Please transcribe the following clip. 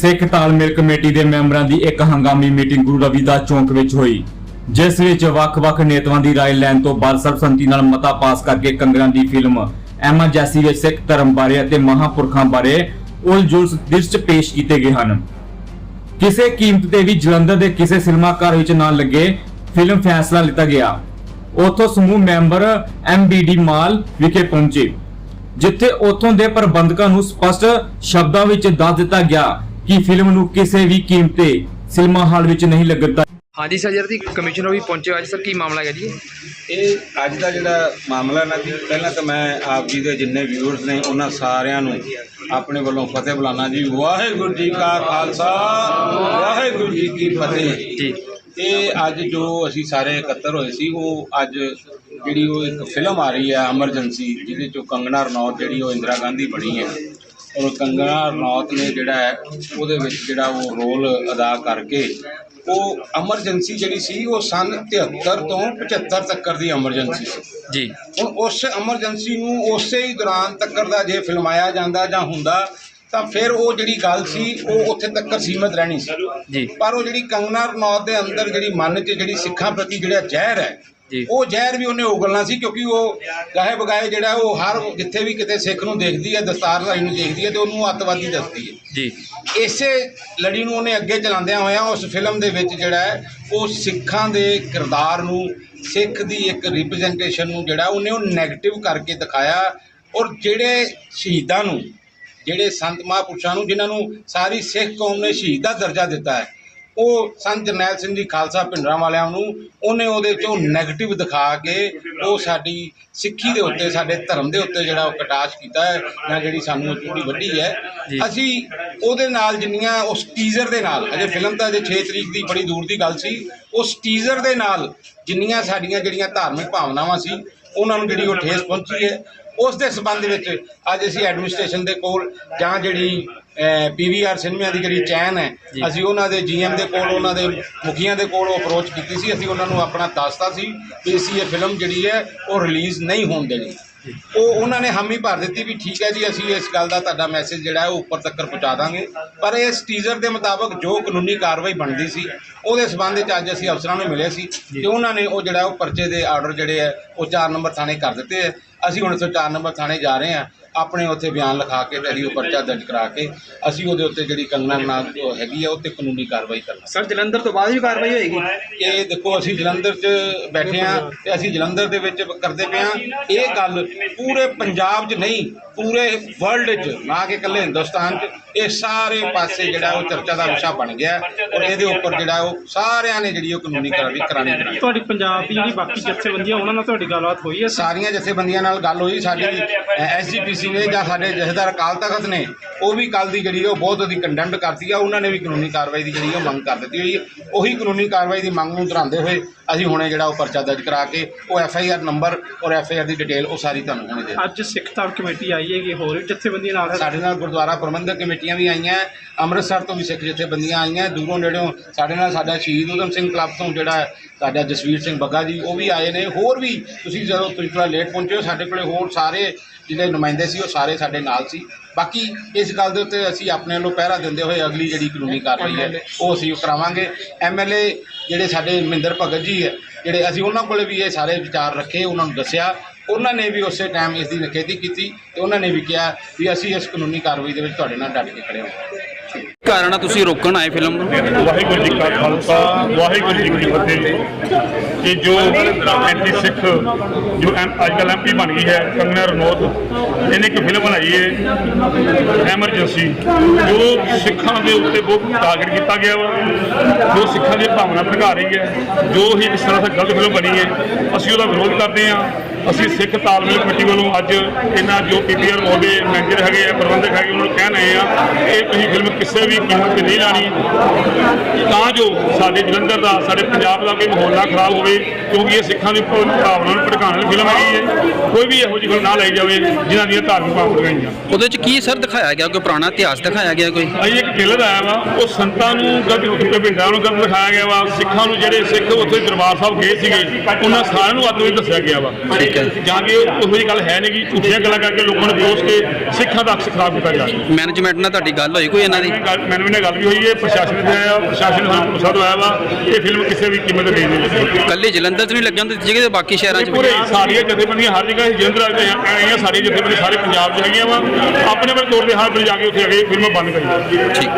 ਸਿੱਖ ਤਾਲਮੇਲ ਕਮੇਟੀ ਦੇ ਮੈਂਬਰਾਂ ਦੀ ਇੱਕ ਹੰਗਾਮੀ ਮੀਟਿੰਗ ਗੁਰੂ ਰਵਿਦਾਸ ਚੌਂਕ ਵਿੱਚ ਹੋਈ ਜਿਸ ਵਿੱਚ ਵੱਖ-ਵੱਖ ਨੇਤਾਵਾਂ ਦੀ رائے ਲੈਣ ਤੋਂ ਬਾਅਦ ਸਰਬਸੰਮਤੀ ਨਾਲ ਮਤਾ ਪਾਸ ਕਰਕੇ ਕੰਗਰਾਂ ਦੀ ਫਿਲਮ ਐਮਰਜੈਂਸੀ ਵਿੱਚ ਸਿੱਖ ਧਰਮ ਬਾਰੇ ਅਤੇ ਮਹਾਪੁਰਖਾਂ ਬਾਰੇ ਉਲਝੁਲ ਦ੍ਰਿਸ਼ ਪੇਸ਼ ਕੀਤੇ ਗਏ ਹਨ ਕਿਸੇ ਕੀਮਤ ਤੇ ਵੀ ਜਲੰਧਰ ਦੇ ਕਿਸੇ ਸਿਨੇਮਾ ਘਰ ਵਿੱਚ ਨਾ ਲੱਗੇ ਫਿਲਮ ਫੈਸਲਾ ਲਿੱਤਾ ਗਿਆ ਉਥੋਂ ਸਮੂਹ ਮੈਂਬਰ ਐਮਬੀਡੀ ਮਾਲ ਵਿਖੇ ਪਹੁੰਚੇ ਜਿੱਥੇ ਉਥੋਂ ਦੇ ਪ੍ਰਬੰਧਕਾਂ ਨੂੰ ਸਪਸ਼ਟ ਸ਼ਬਦਾਂ ਵਿੱਚ ਦੱਸ ਦਿੱਤਾ ਗਿਆ ਕਿ ਫਿਲਮ ਨੂੰ ਕਿਸੇ ਵੀ ਕੀਮਤ ਤੇ ਸਿਨੇਮਾ ਹਾਲ ਵਿੱਚ ਨਹੀਂ ਲੱਗਦਾ ਹਾਂਜੀ ਸਰ ਜੀ ਕਮਿਸ਼ਨਰ ਵੀ ਪਹੁੰਚੇ ਅੱਜ ਸਰ ਕੀ ਮਾਮਲਾ ਹੈ ਜੀ? ਇਹ ਅੱਜ ਦਾ ਜਿਹੜਾ ਮਾਮਲਾ ਨਾ ਜੀ ਪਹਿਲਾਂ ਤਾਂ ਮੈਂ ਆਪ ਜੀ ਦੇ ਜਿੰਨੇ ਵਿਊਅਰਸ ਨੇ ਉਹਨਾਂ ਸਾਰਿਆਂ ਨੂੰ ਆਪਣੇ ਵੱਲੋਂ ਫਤਿਹ ਬੁਲਾਣਾ ਜੀ। ਵਾਹਿਗੁਰੂ ਜੀ ਕਾ ਖਾਲਸਾ ਵਾਹਿਗੁਰੂ ਜੀ ਕੀ ਫਤਿਹ। ਜੀ। ਇਹ ਅੱਜ ਜੋ ਅਸੀਂ ਸਾਰੇ ਇਕੱਤਰ ਹੋਏ ਸੀ ਉਹ ਅੱਜ ਜਿਹੜੀ ਉਹ ਇੱਕ ਫਿਲਮ ਆ ਰਹੀ ਹੈ ਐਮਰਜੈਂਸੀ ਜਿਹਦੇ ਚੋਂ ਕੰਗਨਾ ਰਣੌਤ ਜਿਹੜੀ ਉਹ ਇੰਦਰਾ ਗਾਂਧੀ ਬਣੀ ਹੈ। ਔਰ ਕੰਗਨਾ ਰਣੌਤ ਨੇ ਜਿਹੜਾ ਹੈ ਉਹਦੇ ਵਿੱਚ ਜਿਹੜਾ ਉਹ ਰੋਲ ਅਦਾ ਕਰਕੇ ਉਹ ਐਮਰਜੈਂਸੀ ਜਿਹੜੀ ਸੀ ਉਹ ਸਨ 73 ਤੋਂ 75 ਤੱਕ ਦੀ ਐਮਰਜੈਂਸੀ ਸੀ। ਜੀ। ਹੁਣ ਉਸ ਐਮਰਜੈਂਸੀ ਨੂੰ ਉਸੇ ਹੀ ਦੌਰਾਨ ਤੱਕਰ ਦਾ ਜੇ ਫਿਲਮਾਇਆ ਜਾਂਦਾ ਜਾਂ ਹੁੰਦਾ ਤਾਂ ਫਿਰ ਉਹ ਜਿਹੜੀ ਗੱਲ ਸੀ ਉਹ ਉੱਥੇ ਤੱਕ ਸੀਮਤ ਰਹਿਣੀ ਸੀ। ਜੀ। ਪਰ ਉਹ ਜਿਹੜੀ ਕੰਗਨਾ ਰਣੌਤ ਦੇ ਅੰਦਰ ਜਿਹੜੀ ਮਨ 'ਚ ਜਿਹੜੀ ਸਿੱਖਾਂ ਪ੍ਰਤੀ ਜਿਹੜਾ ਜ਼ਹਿਰ ਹੈ ਉਹ ਜ਼ਹਿਰ ਵੀ ਉਹਨੇ ਉਗਲਣਾ ਸੀ ਕਿਉਂਕਿ ਉਹ ਗਾਹੇ ਬਗਾਏ ਜਿਹੜਾ ਉਹ ਹਰ ਜਿੱਥੇ ਵੀ ਕਿਤੇ ਸਿੱਖ ਨੂੰ ਦੇਖਦੀ ਹੈ ਦਸਤਾਰਧਾਰੀ ਨੂੰ ਦੇਖਦੀ ਹੈ ਤੇ ਉਹਨੂੰ ਅੱਤਵਾਦੀ ਦੱਸਦੀ ਹੈ। ਜੀ। ਇਸੇ ਲੜੀ ਨੂੰ ਉਹਨੇ ਅੱਗੇ ਚਲਾਉਂਦਿਆਂ ਹੋਇਆਂ ਉਸ ਫਿਲਮ ਦੇ ਵਿੱਚ ਜਿਹੜਾ ਹੈ ਉਹ ਸਿੱਖਾਂ ਦੇ ਕਿਰਦਾਰ ਨੂੰ ਸਿੱਖ ਦੀ ਇੱਕ ਰਿਪਰੈਜ਼ੈਂਟੇਸ਼ਨ ਨੂੰ ਜਿਹੜਾ ਉਹਨੇ ਉਹ ਨੈਗੇਟਿਵ ਕਰਕੇ ਦਿਖਾਇਆ ਔਰ ਜਿਹੜੇ ਸ਼ਹੀਦਾਂ ਨੂੰ ਜਿਹੜੇ ਸੰਤ ਮਹਾਂਪੁਰਸ਼ਾਂ ਨੂੰ ਜਿਨ੍ਹਾਂ ਨੂੰ ਸਾਰੀ ਸਿੱਖ ਕੌਮ ਨੇ ਸ਼ਹੀਦ ਦਾ ਦਰਜਾ ਦਿੱਤਾ ਹੈ ਉਹ ਸੰਤ ਜਰਨੈਲ ਸਿੰਘ ਜੀ ਖਾਲਸਾ ਭਿੰਡਰਾਂ ਵਾਲਿਆਂ ਨੂੰ ਉਹਨੇ ਉਹਦੇ ਚੋਂ ਨੈਗੇਟਿਵ ਦਿਖਾ ਕੇ ਉਹ ਸਾਡੀ ਸਿੱਖੀ ਦੇ ਉੱਤੇ ਸਾਡੇ ਧਰਮ ਦੇ ਉੱਤੇ ਜਿਹੜਾ ਉਹ ਕਟਾਸ਼ ਕੀਤਾ ਹੈ ਜਾਂ ਜਿਹੜੀ ਸਾਨੂੰ ਚੂੜੀ ਵੱਡੀ ਹੈ। ਅਸੀਂ ਉਹਦੇ ਨਾਲ ਜਿੰਨੀਆਂ ਉਸ ਟੀਜ਼ਰ ਦੇ ਨਾਲ ਅਜੇ ਫਿਲਮ ਤਾਂ ਅਜੇ 6 ਤਰੀਕ ਦੀ ਬੜੀ ਦੂਰ ਦੀ ਗੱਲ ਸੀ ਉਸ ਟੀਜ਼ਰ ਦੇ ਨਾਲ ਜਿੰਨੀਆਂ ਸਾਡੀਆਂ ਜਿਹੜੀਆਂ ਧਾਰਮਿਕ ਭਾਵਨਾਵਾਂ ਸੀ ਉਹਨਾਂ ਨੂੰ ਜਿਹੜੀ ਉਹ ਠੇਸ ਪਹੁੰਚੀ ਹੈ। ਉਸ ਦੇ ਸਬੰਧ ਵਿੱਚ ਅੱਜ ਅਸੀਂ ਐਡਮਿਨਿਸਟ੍ਰੇਸ਼ਨ ਦੇ ਕੋਲ ਜਾਂ ਜਿਹੜੀ ਪੀਵੀਆਰ ਸਿਨੇਮਿਆਂ ਦੀ ਜਿਹੜੀ ਚੈਨ ਹੈ। ਅਸੀਂ ਉਹਨਾਂ ਦੇ ਜੀਐਮ ਦੇ ਕੋਲ ਉਹਨਾਂ ਦੇ ਮੁਖੀਆਂ ਦੇ ਕੋਲ ਉਹ ਅਪਰੋਚ ਕੀਤੀ ਸੀ। ਅਸੀਂ ਉਹਨਾਂ ਨੂੰ ਆਪਣਾ ਦੱਸਤਾ ਸੀ ਕਿ ਅਸੀਂ ਇਹ ਫਿਲਮ ਜਿਹੜੀ ਹੈ ਉਹ ਰਿਲੀਜ਼ ਨਹੀਂ ਹੋਣ ਦੇਣੀ। ਉਹ ਉਹਨਾਂ ਨੇ ਹਾਮੀ ਭਰ ਦਿੱਤੀ ਵੀ ਠੀਕ ਹੈ ਜੀ ਅਸੀਂ ਇਸ ਗੱਲ ਦਾ ਤੁਹਾਡਾ ਮੈਸੇਜ ਜਿਹੜਾ ਹੈ ਉਹ ਉੱਪਰ ਤੱਕ ਪਹੁੰਚਾ ਦਾਂਗੇ। ਪਰ ਇਸ ਟੀਜ਼ਰ ਦੇ ਮੁਤਾਬਕ ਜੋ ਕਾਨੂੰਨੀ ਕਾਰਵਾਈ ਬਣਦੀ ਸੀ ਉਹਦੇ ਸਬੰਧ ਵਿੱਚ ਅੱਜ ਅਸੀਂ ਅਫਸਰਾਂ ਨੂੰ ਮਿਲੇ ਸੀ ਤੇ ਉਹਨਾਂ ਨੇ ਉਹ ਜਿਹੜਾ ਉਹ ਪਰਚੇ ਦੇ ਆਰਡਰ ਜਿਹੜੇ ਹੈ ਉਹ 4 ਨੰਬਰ ਥਾਣੇ ਕਰ ਦਿੱਤੇ ਹੈ। ਅਸੀਂ ਹੁਣ ਇੱਥੋਂ 4 ਨੰਬਰ ਥਾਣੇ ਜਾ ਰਹੇ ਹਾਂ। ਆਪਣੇ ਉੱਥੇ ਬਿਆਨ ਲਿਖਾ ਕੇ ਤੇ ਅਸੀਂ ਉਹ ਪਰਚਾ ਦਰਜ ਕਰਾ ਕੇ ਅਸੀਂ ਉਹਦੇ ਉੱਤੇ ਜਿਹੜੀ ਕੰਗਨਾ ਨਾਲ ਹੈਗੀ ਹੈ ਉਹ ਤੇ ਕਾਨੂੰਨੀ ਕਾਰਵਾਈ ਕਰਨਾ। ਸਰ ਜਲੰਧਰ ਤੋਂ ਬਾਅਦ ਵੀ ਕਾਰਵਾਈ ਹੋਏਗੀ? ਇਹ ਦੇਖੋ ਅਸੀਂ ਜਲੰਧਰ 'ਚ ਬੈਠੇ ਆ ਤੇ ਅਸੀਂ ਜਲੰਧਰ ਦੇ ਵਿੱਚ ਕਰਦੇ ਪਏ ਆ ਇਹ ਗੱਲ ਪੂਰੇ ਪੰਜਾਬ 'ਚ ਨਹੀਂ ਪੂਰੇ ਵਰਲਡ 'ਚ ਨਾ ਕਿ ਇਕੱਲੇ ਹਿੰਦੁਸਤਾਨ 'ਚ। ਇਹ ਸਾਰੇ ਪਾਸੇ ਜਿਹੜਾ ਉਹ ਚਰਚਾ ਦਾ ਵਿਸ਼ਾ ਬਣ ਗਿਆ ਔਰ ਇਹਦੇ ਉੱਪਰ ਜਿਹੜਾ ਉਹ ਸਾਰਿਆਂ ਨੇ ਜਿਹੜੀ ਉਹ ਕਾਨੂੰਨੀ ਕਾਰਵਾਈ ਕਰਾਣੀ ਚਾਹੀਦੀ ਤੁਹਾਡੀ ਪੰਜਾਬ ਦੀ ਜਿਹੜੀ ਬਾਕੀ ਜਥੇਬੰਦੀਆਂ ਉਹਨਾਂ ਨਾਲ ਤੁਹਾਡੀ ਗੱਲਬਾਤ ਹੋਈ ਹੈ? ਸਾਰੀਆਂ ਜਥੇਬੰਦੀਆਂ ਨਾਲ ਗੱਲ ਹੋਈ ਸਾਡੀ ਐਸਜੀਪੀਸੀ ਨੇ ਜਾਂ ਸਾਡੇ ਜਥੇਦਾਰ ਅਕਾਲ ਤਖਤ ਨੇ ਉਹ ਵੀ ਕੱਲ ਦੀ ਜਿਹੜੀ ਉਹ ਬਹੁਤ ਉਹਦੀ ਕੰਡੈਮਡ ਕਰਤੀ ਆ ਉਹਨਾਂ ਨੇ ਵੀ ਕਾਨੂੰਨੀ ਕਾਰਵਾਈ ਦੀ ਜਿਹੜੀ ਉਹ ਮੰਗ ਕਰ ਦਿੱਤੀ ਹੋਈ ਹੈ। ਉਹੀ ਕਾਨੂੰਨੀ ਕਾਰਵਾਈ ਦੀ ਮੰਗ ਨੂੰ ਦਰਾਉਂਦੇ ਹੋਏ ਅਸੀਂ ਹੁਣੇ ਜਿਹੜਾ ਉਹ ਪਰਚਾ ਦਰਜ ਕਰਾ ਕੇ ਉਹ ਐਫ ਆਈ ਆਰ ਨੰਬਰ ਔਰ ਐਫ ਆਈ ਆਰ ਦੀ ਡਿਟੇਲ ਉਹ ਸਾਰੀ ਤੁਹਾਨੂੰ ਹੁਣੇ ਦੇ ਅੱਜ ਸਿੱਖ ਧਰਮ ਕਮੇਟੀ ਆਈ ਹੈਗੀ ਹੋਰ ਵੀ ਜਥੇਬੰਦੀਆਂ ਨਾਲ ਸਾਡੇ ਨਾਲ ਗੁਰਦੁਆਰਾ ਪ੍ਰਬੰਧਕ ਕਮੇਟੀਆਂ ਵੀ ਆਈਆਂ, ਅੰਮ੍ਰਿਤਸਰ ਤੋਂ ਵੀ ਸਿੱਖ ਜਥੇਬੰਦੀਆਂ ਆਈਆਂ, ਦੂਰੋਂ ਨੇੜਿਓਂ ਸਾਡੇ ਨਾਲ ਸਾਡਾ ਸ਼ਹੀਦ ਊਧਮ ਸਿੰਘ ਕਲੱਬ ਤੋਂ ਜਿਹੜਾ ਸਾਡਾ ਜਸਵੀਰ ਸਿੰਘ ਬੱਗਾ ਜੀ, ਉਹ ਵੀ ਆਏ ਨੇ। ਹੋਰ ਵੀ ਤੁਸੀਂ ਜਦੋਂ ਤੁਸੀਂ ਥੋੜ੍ਹਾ ਲੇਟ ਪਹੁੰਚੇ ਹੋ, ਸਾਡੇ ਕੋਲੇ ਹੋਰ ਸਾਰੇ ਜਿਹੜੇ ਨੁਮਾਇੰਦੇ ਸੀ, ਉਹ ਸਾਰੇ ਸਾਡੇ ਨਾਲ ਸੀ। ਬਾਕੀ ਇਸ ਗੱਲ ਦੇ ਉੱਤੇ ਅਸੀਂ ਆਪਣੇ ਵੱਲੋਂ ਪਹਿਰਾ ਦਿੰਦੇ ਹੋਏ ਅਗਲੀ ਜਿਹੜੀ ਕਾਨੂੰਨੀ ਕਾਰਵਾਈ ਹੈ, ਉਹ ਅਸੀਂ ਕਰਾਵਾਂਗੇ। ਐਮਐਲਏ ਜਿਹੜੇ ਸਾਡੇ ਮਹਿੰਦਰ ਭਗਤ ਜੀ ਹੈ, ਜਿਹੜੇ ਅਸੀਂ ਉਹਨਾਂ ਕੋਲੇ ਵੀ ਇਹ ਸਾਰੇ ਵਿਚਾਰ ਰੱਖੇ, ਉਹਨਾਂ ਨੂੰ ਦੱਸਿਆ। ਉਹਨਾਂ ਨੇ ਵੀ ਉਸੇ ਟਾਈਮ ਇਸ ਦੀ ਨਿਖੇਧੀ ਕੀਤੀ ਤੇ ਉਹਨਾਂ ਨੇ ਵੀ ਕਿਹਾ ਵੀ ਅਸੀਂ ਇਸ ਕਾਨੂੰਨੀ ਕਾਰਵਾਈ ਦੇ ਵਿੱਚ ਤੁਹਾਡੇ ਨਾਲ ਡਟ ਕੇ ਖੜੇ ਹਾਂ। ਕਾਰਨ ਆ ਤੁਸੀਂ ਰੋਕਣ ਆਏ ਫਿਲਮ ਨੂੰ? ਵਾਹਿਗੁਰੂ ਜੀ ਕਾ ਖਾਲਸਾ, ਵਾਹਿਗੁਰੂ ਜੀ ਕੀ ਫਤਿਹ। ਕਿ ਜੋ ਐਂਟੀ ਸਿੱਖ, ਜੋ ਐਮ ਅੱਜ ਕੱਲ੍ਹ ਐਮਪੀ ਬਣ ਗਈ ਹੈ, ਕੰਗਨਾ ਰਣੌਤ, ਇਹਨੇ ਇੱਕ ਫਿਲਮ ਬਣਾਈ ਹੈ ਐਮਰਜੈਂਸੀ ਜੋ ਸਿੱਖਾਂ ਦੇ ਉੱਤੇ ਬਹੁਤ ਟਾਰਗੇਟ ਕੀਤਾ ਗਿਆ ਵਾ, ਜੋ ਸਿੱਖਾਂ ਦੀ ਭਾਵਨਾ ਭੜਕਾ ਰਹੀ ਹੈ, ਜੋ ਹੀ ਇਸ ਤਰ੍ਹਾਂ ਦੀ ਗਲਤ ਫਿਲਮ ਬਣੀ ਹੈ ਅਸੀਂ ਉਹਦਾ ਵਿਰੋਧ ਕਰਦੇ ਹਾਂ। ਅਸੀਂ ਸਿੱਖ ਤਾਲਮੇਲ ਕਮੇਟੀ ਵੱਲੋਂ ਅੱਜ ਇਹਨਾਂ ਜੋ ਪੀਪੀਆਰ ਮੋਢੇ ਮੈਨੇਜਰ ਹੈਗੇ ਆ, ਪ੍ਰਬੰਧਕ ਹੈਗੇ, ਉਹਨਾਂ ਨੂੰ ਕਹਿ ਰਹੇ ਆ ਇਹ ਤੁਸੀਂ ਫਿਲਮ ਕਿਸੇ ਵੀ ਕੀਮਤ ਨਹੀਂ ਲਾਣੀ ਤਾਂ ਜੋ ਸਾਡੇ ਜਲੰਧਰ ਦਾ ਸਾਡੇ ਪੰਜਾਬ ਦਾ ਕੋਈ ਮਾਹੌਲ ਨਾ ਖਰਾਬ ਹੋਵੇ ਕਿਉਂਕਿ ਇਹ ਸਿੱਖਾਂ ਦੀ ਭਾਵਨਾ ਨੂੰ ਭੜਕਾਉਣ ਵਾਲੀ ਫਿਲਮ ਹੈਗੀ ਹੈ। ਕੋਈ ਵੀ ਇਹੋ ਜਿਹੀ ਫਿਲਮ ਨਾ ਲਈ ਜਾਵੇ ਜਿਨ੍ਹਾਂ ਦੀਆਂ ਧਾਰਮਿਕ ਭਾਵਨਾਵਾਂ ਗਈਆਂ ਉਹਦੇ ਚ ਕੀ ਸਰ ਦਿਖਾਇਆ ਗਿਆ? ਕੋਈ ਪੁਰਾਣਾ ਇਤਿਹਾਸ ਦਿਖਾਇਆ ਗਿਆ ਕੋਈ? ਅਜੇ ਇੱਕ ਟ੍ਰੇਲਰ ਆਇਆ ਵਾ ਉਹ ਸੰਤਾਂ ਨੂੰ ਗਲਤ ਭਿੰਡਾਂ ਨੂੰ ਗਲਤ ਦਿਖਾਇਆ ਗਿਆ ਵਾ ਸਿੱਖਾਂ ਨੂੰ ਜਿਹੜੇ ਸਿੱਖ ਉੱਥੇ ਦਰਬਾਰ ਸਾਹਿਬ ਗਏ ਸੀਗੇ ਉਹਨਾਂ ਸਾਰਿਆਂ ਨੂੰ ਅੱਤ ਵਿੱਚ ਦੱਸਿਆ ਗਿਆ ਵਾ। ਠੀਕ ਹੈ। ਜਾਂ ਕਿ ਉਹੋ ਜਿਹੀ ਗੱਲ ਹੈ ਨਹੀਂ ਕਿ ਝੂਠੀਆਂ ਗੱਲਾਂ ਕਰਕੇ ਲੋਕਾਂ ਨੂੰ ਦੋਸ਼ ਕੇ ਸਿੱਖਾਂ ਦਾ ਅਕਸ ਖਰਾਬ ਕੀਤਾ ਜਾ ਰਿਹਾ ਮੈਨੇਜਮੈਂਟ ਨਾਲ ਤੁਹਾਡੀ ਗੱਲ ਹੋਈ ਕੋਈ ਇਹਨਾਂ ਦੀ? ਮੈਨੂੰ ਨਾਲ ਗੱਲ ਵੀ ਹੋਈ ਹੈ ਪ੍ਰਸ਼ਾਸਨ ਦੇ ਆਇਆ ਪ੍ਰਸ਼ਾਸਨ ਨੇ ਸਾਨੂੰ ਭਰੋਸਾ ਦਵਾਇਆ ਵਾ। ਇਹ ਫਿਲਮ ਕਿਸੇ ਵੀ ਕੀਮਤ ਤੇ ਨਹੀਂ ਲੱਗੀ ਕੱਲੇ ਜਲੰਧਰ 'ਚ ਨਹੀਂ ਲੱਗਿਆ ਹੁੰਦਾ ਜਗ੍ਹਾ ਤੇ ਬਾਕੀ ਸ਼ਹਿਰਾਂ 'ਚ ਵੀ ਪੂਰੇ ਸਾਰੀਆਂ ਜਥੇਬੰਦੀਆਂ ਹਰ ਜਗ੍ਹਾ ਜਲੰਧਰ ਆ ਆਈਆਂ ਸਾਰੀਆਂ ਜਥੇਬੰਦੀਆਂ ਸਾਰੇ ਪੰਜਾਬ 'ਚ ਹੈਗੀਆਂ ਵਾ। ਆਪਣੇ ਆਪਣੇ ਤੌਰ ਤੇ ਹਰ ਵਾਰ ਜਾ ਕੇ ਉੱਥੇ ਆ ਕੇ ਫਿਲਮਾਂ ਬੰਦ ਕਰੀ। ਠੀਕ।